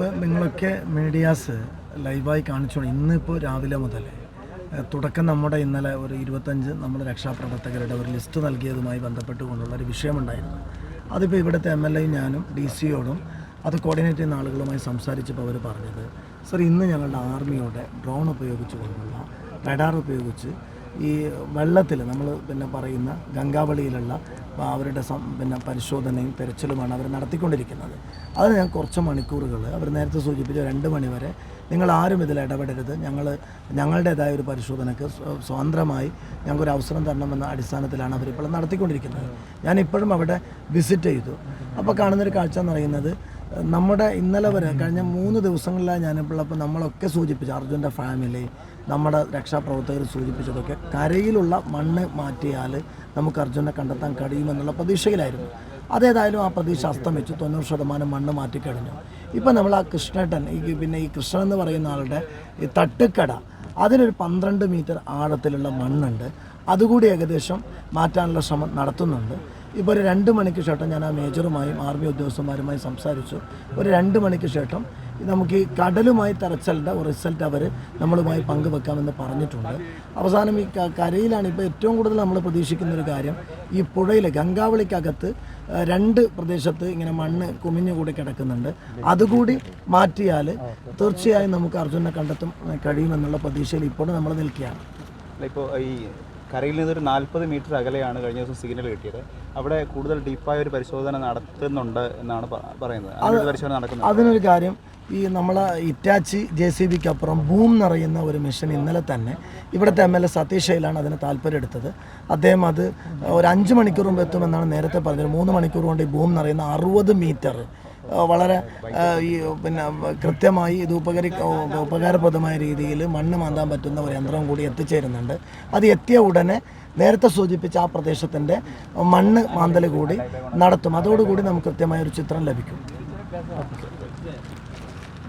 ഇപ്പോൾ നിങ്ങളൊക്കെ മീഡിയാസ് ലൈവായി കാണിച്ചോളൂ ഇന്നിപ്പോൾ രാവിലെ മുതൽ തുടക്കം നമ്മുടെ ഇന്നലെ ഒരു ഇരുപത്തഞ്ച് നമ്മുടെ രക്ഷാപ്രവർത്തകരുടെ ഒരു ലിസ്റ്റ് നൽകിയതുമായി ബന്ധപ്പെട്ടുകൊണ്ടുള്ള ഒരു വിഷയമുണ്ടായിരുന്നു. അതിപ്പോൾ ഇവിടുത്തെ എം എൽ എയും ഞാനും ഡി സിയോടും അത് കോർഡിനേറ്റ് ചെയ്യുന്ന ആളുകളുമായി സംസാരിച്ചപ്പോൾ അവർ പറഞ്ഞത് സർ ഇന്ന് ഞങ്ങളുടെ ആർമിയോടെ ഡ്രോൺ ഉപയോഗിച്ചുകൊണ്ടുള്ള റഡാർ ഉപയോഗിച്ച് ഈ വെള്ളത്തിൽ നമ്മൾ പിന്നെ പറയുന്ന ഗംഗാവളിയിലുള്ള അവരുടെ പിന്നെ പരിശോധനയും തെരച്ചിലുമാണ് അവർ നടത്തിക്കൊണ്ടിരിക്കുന്നത്. അത് ഞാൻ കുറച്ച് മണിക്കൂറുകൾ അവർ നേരത്തെ സൂചിപ്പിച്ച രണ്ട് മണിവരെ നിങ്ങൾ ആരും ഇതിൽ ഇടപെടരുത്. ഞങ്ങൾ ഞങ്ങളുടേതായ ഒരു പരിശോധനയ്ക്ക് സ്വ- സ്വതന്ത്രമായി ഞങ്ങൾക്കൊരു അവസരം തരണമെന്ന അടിസ്ഥാനത്തിലാണ് അവരിപ്പോൾ നടത്തിക്കൊണ്ടിരിക്കുന്നത്. ഞാൻ ഇപ്പോഴും അവിടെ വിസിറ്റ് ചെയ്തു. അപ്പോൾ കാണുന്നൊരു കാഴ്ച എന്ന് പറയുന്നത് നമ്മുടെ ഇന്നലെ വരെ കഴിഞ്ഞ മൂന്ന് ദിവസങ്ങളിലാണ് ഞാനിപ്പോൾ അപ്പോൾ നമ്മളൊക്കെ സൂചിപ്പിച്ചു അർജുന്റെ ഫാമിലി നമ്മുടെ രക്ഷാപ്രവർത്തകർ സൂചിപ്പിച്ചതൊക്കെ കരയിലുള്ള മണ്ണ് മാറ്റിയാൽ നമുക്ക് അർജുനെ കണ്ടെത്താൻ കഴിയുമെന്നുള്ള പ്രതീക്ഷയിലായിരുന്നു. അതേതായാലും ആ പ്രതീക്ഷ അസ്തമിച്ചു. തൊണ്ണൂറ് ശതമാനം മണ്ണ് മാറ്റിക്കഴിഞ്ഞു. ഇപ്പം നമ്മൾ ആ കൃഷ്ണേട്ടൻ ഈ പിന്നെ ഈ കൃഷ്ണൻ എന്ന് പറയുന്ന ആളുടെ ഈ തട്ടുക്കട അതിനൊരു പന്ത്രണ്ട് മീറ്റർ ആഴത്തിലുള്ള മണ്ണുണ്ട്. അതുകൂടി ഏകദേശം മാറ്റാനുള്ള ശ്രമം നടത്തുന്നുണ്ട്. ഇപ്പോൾ ഒരു രണ്ട് മണിക്ക് ശേഷം ഞാൻ ആ മേജറുമായും ആർമി ഉദ്യോഗസ്ഥന്മാരുമായും സംസാരിച്ചു. ഒരു രണ്ട് മണിക്ക് ശേഷം നമുക്ക് ഈ കടലുമായി തെരച്ചിലിന്റെ റിസൾട്ട് അവർ നമ്മളുമായി പങ്കുവെക്കാമെന്ന് പറഞ്ഞിട്ടുണ്ട്. അവസാനം ഈ കരയിലാണ് ഇപ്പോൾ ഏറ്റവും കൂടുതൽ നമ്മൾ പ്രതീക്ഷിക്കുന്ന ഒരു കാര്യം. ഈ പുഴയിൽ ഗംഗാവളിക്കകത്ത് രണ്ട് പ്രദേശത്ത് ഇങ്ങനെ മണ്ണ് കുമിഞ്ഞുകൂടി കിടക്കുന്നുണ്ട്. അതുകൂടി മാറ്റിയാൽ തീർച്ചയായും നമുക്ക് അർജുനെ കണ്ടെത്തും കഴിയുമെന്നുള്ള പ്രതീക്ഷയിൽ ഇപ്പോഴും നമ്മൾ നിൽക്കുകയാണ്. ഇപ്പോൾ ഈ കരയിൽ നിന്നൊരു നാൽപ്പത് മീറ്റർ അകലെയാണ് കഴിഞ്ഞ ദിവസം സിഗ്നൽ കിട്ടിയത്. അവിടെ കൂടുതൽ ഡീപ്പായ ഒരു പരിശോധന നടത്തുന്നുണ്ട് എന്നാണ് പറയുന്നത്. പരിശോധന നടക്കുന്നത് അതിനൊരു കാര്യം ഈ നമ്മളെ ഇറ്റാച്ചി ജെ സി ബിക്ക് അപ്പുറം ബൂം നിറയുന്ന ഒരു മിഷൻ ഇന്നലെ തന്നെ ഇവിടുത്തെ എം എൽ എ സതീഷ് ശൈലാണ് അതിന് താല്പര്യം എടുത്തത്. അദ്ദേഹം അത് ഒരു അഞ്ച് മണിക്കൂർ മുമ്പ് എത്തുമെന്നാണ് നേരത്തെ പറഞ്ഞത്. മൂന്ന് മണിക്കൂർ കൊണ്ട് ഈ ബൂം നിറയുന്ന അറുപത് മീറ്റർ വളരെ ഈ പിന്നെ കൃത്യമായി ഇത് ഉപകരി ഉപകാരപ്രദമായ രീതിയിൽ മണ്ണ് മാന്താൻ പറ്റുന്ന ഒരു യന്ത്രം കൂടി എത്തിച്ചേരുന്നുണ്ട്. അത് എത്തിയ ഉടനെ നേരത്തെ സൂചിപ്പിച്ച ആ പ്രദേശത്തിന്റെ മണ്ണ് മാന്തൽ കൂടി നടത്തും. അതോടുകൂടി നമുക്ക് കൃത്യമായ ഒരു ചിത്രം ലഭിക്കും.